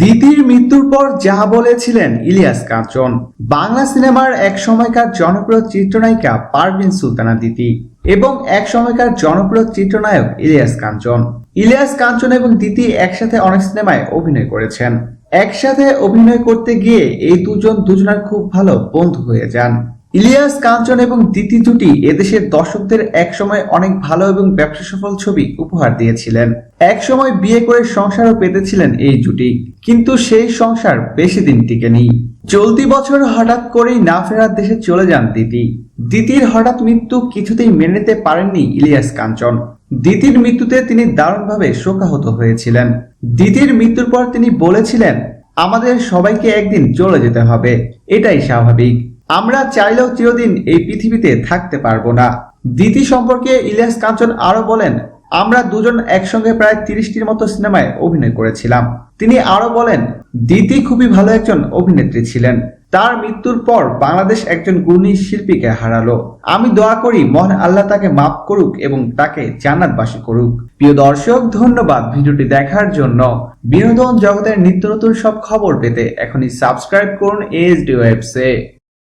দিতির মৃত্যুর পর যা বলেছিলেন ইলিয়াস কাঞ্চন বাংলা সিনেমার এক সময়কার জনপ্রিয় চিত্রনায়িকা পারভিন সুলতানা দিতি এবং এক সময়কার জনপ্রিয় চিত্রনায়ক ইলিয়াস কাঞ্চন। ইলিয়াস কাঞ্চন এবং দিতি একসাথে অনেক সিনেমায় অভিনয় করেছেন। একসাথে অভিনয় করতে গিয়ে এই দুজন দুজনের খুব ভালো বন্ধু হয়ে যান। ইলিয়াস, কাঞ্চন এবং দিতি জুটি এদেশের দর্শকদের একসময় অনেক ভালো এবং ব্যবসা সফল ছবি উপহার দিয়েছিলেন। একসময় বিয়ে করে সংসারও পেতেছিলেন এই জুটি। কিন্তু সেই সংসার বেশি দিন টিকে টিকেনি। চলতি বছর হঠাৎ করেই না ফেরার দেশে চলে যান দিতি। দিতির হঠাৎ মৃত্যু কিছুতেই মেনে নিতে পারেননি ইলিয়াস, কাঞ্চন। দিতির মৃত্যুতে তিনি দারুণভাবে শোকাহত হয়েছিলেন। দিতির মৃত্যুর পর তিনি বলেছিলেন, আমাদের সবাইকে একদিন চলে যেতে হবে। এটাই স্বাভাবিক। আমরা চাইলেও চিরদিন এই পৃথিবীতে থাকতে পারব না। দিতি সম্পর্কে ইলিয়াস কাঞ্চন আরও বলেন, আমরা দুজন একসঙ্গে প্রায় তিরিশটির মতো সিনেমায় অভিনয় করেছিলাম। তিনি আরও বলেন দিতি খুবই ভালো একজন অভিনেত্রী ছিলেন। তার মৃত্যুর পর বাংলাদেশ একজন গুণী শিল্পীকে হারালো। আমি দোয়া করি মহান আল্লাহ তাকে মাফ করুক এবং তাকে জান্নাতবাসী করুক। প্রিয় দর্শক, ধন্যবাদ ভিডিওটি দেখার জন্য। বিনোদন জগতের নিত্য নতুন সব খবর পেতে এখনই সাবস্ক্রাইব করুন এসডি ওয়েবসে